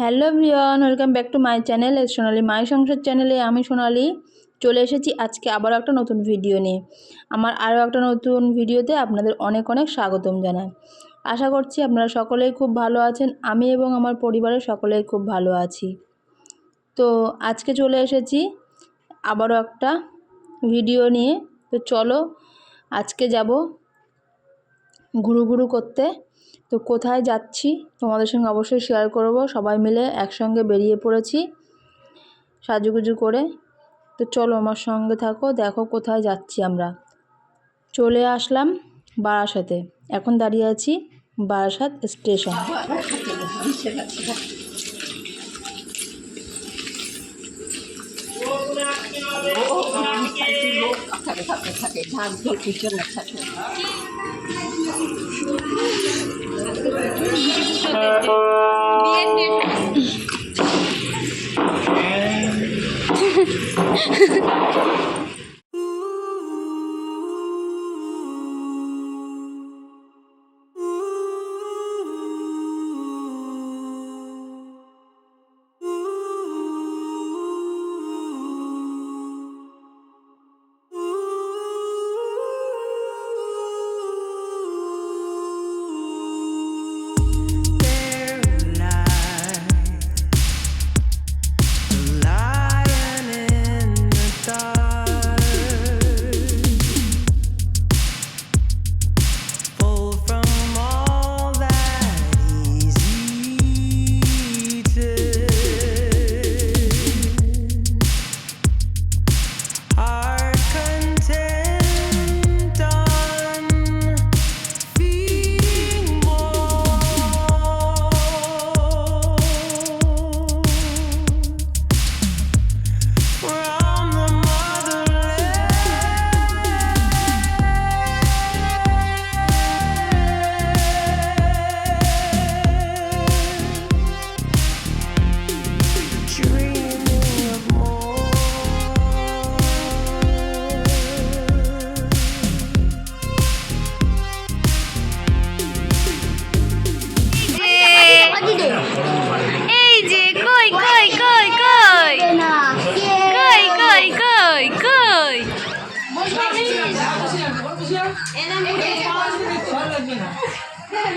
Hello ভিওন welcome back to my channel Sonali my Sansar চ্যানেলে আমি সোনালি। চলে এসেছি আজকে আবারও একটা নতুন ভিডিও নিয়ে। আমার আরও একটা নতুন ভিডিওতে আপনাদের অনেক অনেক স্বাগতম জানাই। আশা করছি আপনারা সকলেই খুব ভালো আছেন, আমি এবং আমার পরিবারের সকলেই খুব ভালো আছি। তো আজকে চলে এসেছি আবারও একটা ভিডিও নিয়ে। তো চলো আজকে যাব ঘুরু ঘুরু করতে। তো কোথায় যাচ্ছি? তোমাদের সঙ্গে অবশ্যই শেয়ার করব। সবাই মিলে একসঙ্গে বেরিয়ে পড়েছি সাজুগুজু করে। তো চলো আমার সঙ্গে থাকো, দেখো কোথায় যাচ্ছি আমরা। চলে আসলাম বারাসাতে। এখন দাঁড়িয়ে আছি Barasat station. để thật để thật để tham cho cái chân là thật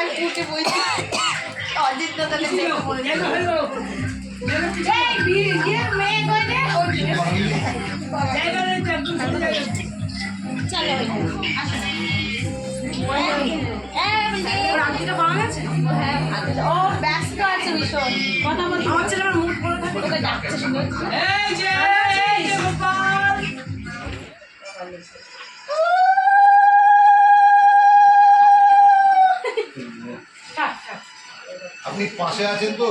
আমি উঠে বলছি। অজিত তো তাহলে দেখে মুখ পড়ে থাকে ডাকছে আপনি পাশে আছেন তো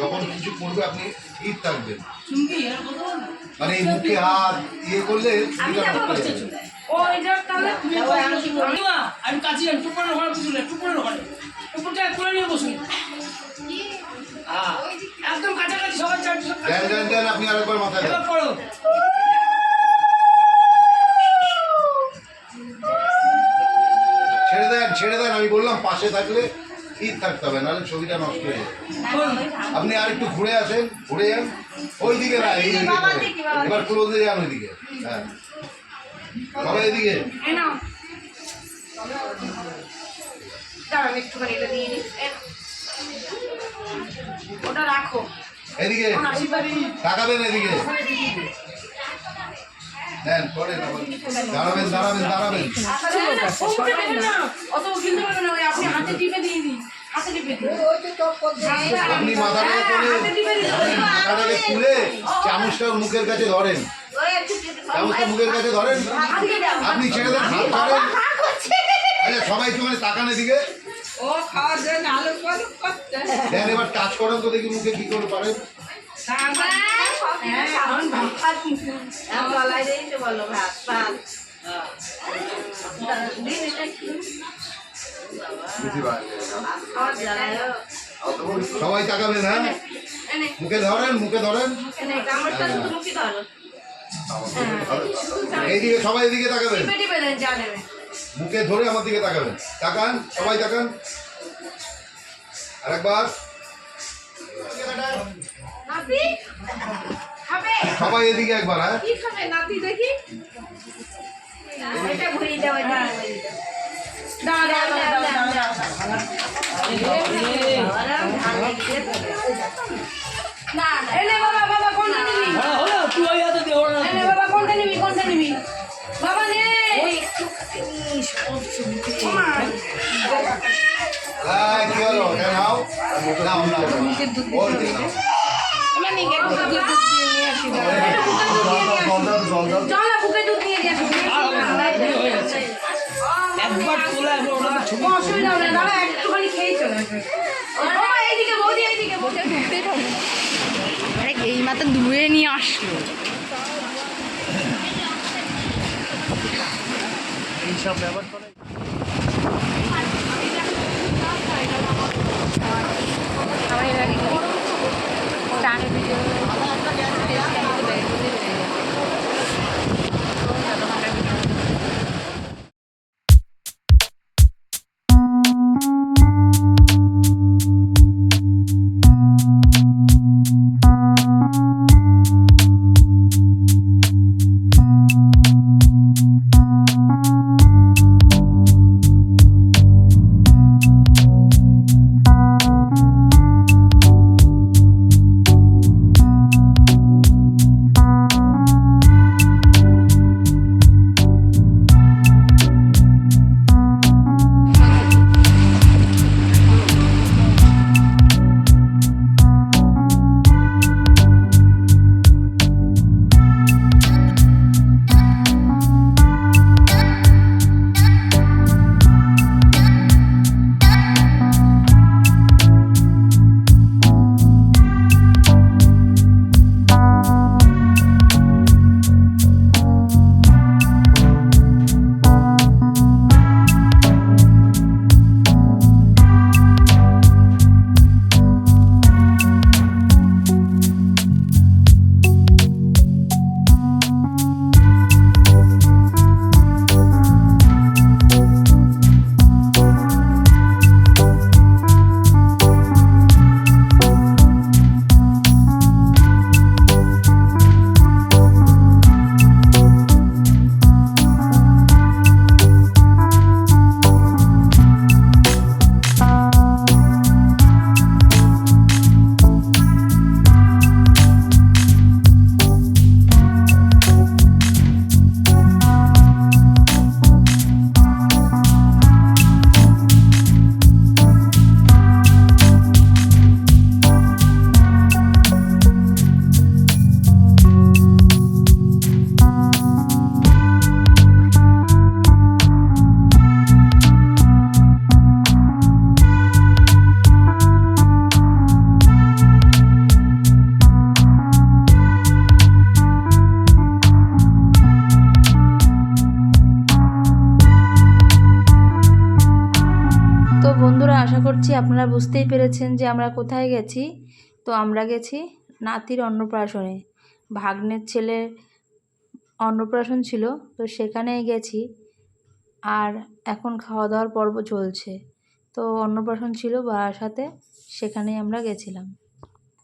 যখন কিছু করবে আপনি ঠিক থাকবেন। মানে এই মুখে হাত ইয়ে করলে ছবিটা নষ্ট যাবে। আমি কাছে যাই ঘরে বসুন টুকুরের ঘরে টুকুরটা করে নিয়ে বসুন একদম কাছাকাছি সবাই চারটে সব দেন দেন দেন আপনি আরেকবার মাথায় পড়ো। ছেড়ে দেন ছেড়ে দেন আমি বললাম পাশে থাকলে ঠিক থাকতে হবে নাহলে ছবিটা নষ্ট হয়ে যাবে। আপনি আর একটু ঘুরে আসেন ঘুরে যান। ওই দিকে না এই দিকে এবার ক্লোজে যান ওইদিকে। হ্যাঁ। সবাই এদিকে। ওটা রাখো। এদিকে। তাকাবেন এদিকে। দেন করেন আবার। দাঁড়াবেন দাঁড়াবেন দাঁড়াবেন। অত কিনতে পারবে না আপনি হাতে টিপে দিয়ে দিন আপনি মাথাটা মাথাটাকে তুলে চামচটা মুখের কাছে ধরেন। চামচটা মুখের কাছে ধরেন। আপনি ছেড়ে দেন হাত ধরেন। আচ্ছা সবাই মানে তাকান এদিকে। দেন এবার টাচ করেন তো দেখি মুখে কি করে পারেন। সবাই তাকাবে হ্যাঁ মুখে ধরেন মুখে ধরেন। এইদিকে সবাই এদিকে তাকাবেন। মুখে ধরে আমার দিকে তাকাবেন। তাকান, সবাই তাকান। আরেকবার। সবাই এদিকে একবার হ্যাঁ? কি খাবে? নাতি দেখি। এটা ঘুরিয়ে দাও এটা দাও। দাও দাও দাও দাও না এনে বাবা বাবা কোনটা নিবি? হ্যাঁ হলো তুই ওই হাতে দিয়ে ওরা এনে বাবা কোনটা নিবি কোনটা নিবি? বাবা নে। হ্যাঁ কি হলো? নাও নাও নাও ওর দিকে। একবার তোলা একবার ওটাতে ছবি অসুবিধা হবে না দাদা একটুখানি খেয়েই চলে আসবে। এইদিকে বৌদি এইদিকে বৌদি। আরে এই মাত্র দূরে নিয়ে আসলো। তো বন্ধুরা আপনারা বুঝতেই পেরেছেন যে আমরা কোথায় গেছি? তো আমরা গেছি নাতির অন্নপ্রাশনে। ভাগ্নের ছেলের অন্নপ্রাশন ছিল, তো সেখানেই গেছি। আর এখন খাওয়া দাওয়ার পর্ব চলছে। তো অন্নপ্রাশন ছিল বাবার সাথে, সেখানেই আমরা গেছিলাম।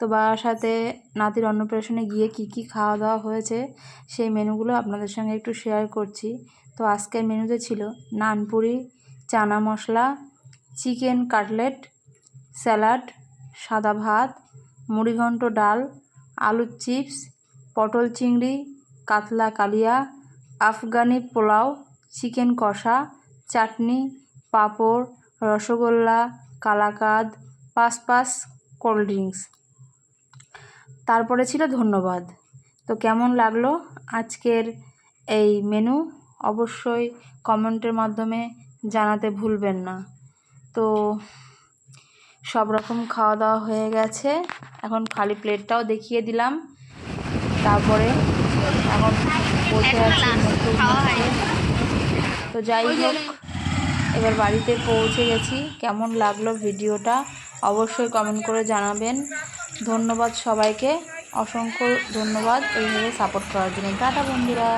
তো বাবার সাথে নাতির অন্নপ্রাশনে গিয়ে কি কি খাওয়া দাওয়া হয়েছে, সেই মেনুগুলো আপনাদের সঙ্গে একটু শেয়ার করছি। তো আজকের মেনুতে ছিল নানপুরি, chana masala chicken cutlet, salad, সাদা ভাত, মুড়িঘণ্ট ডাল, আলুর চিপস, পটল চিংড়ি, কাতলা কালিয়া, আফগানি পোলাও, চিকেন কষা, চাটনি, পাঁপড়, রসগোল্লা, কালাকাদ পাঁচ কোল্ড ড্রিঙ্কস। তারপরে ছিল ধন্যবাদ। তো কেমন লাগল আজকের এই মেনু অবশ্যই কমেন্টের মাধ্যমে জানাতে ভুলবেন না। তো সব রকম খাওয়া দাওয়া হয়ে গেছে। এখন খালি প্লেটটাও দেখিয়ে দিলাম। তারপরে এখন বসে আছি তো যাই হোক এবার বাড়িতে পৌঁছে গেছি। কেমন লাগল ভিডিওটা অবশ্যই কমেন্ট করে জানাবেন। ধন্যবাদ সবাইকে। অসংখ্য ধন্যবাদ। এইভাবে সাপোর্ট করার জন্য। টাটা বন্ধুরা।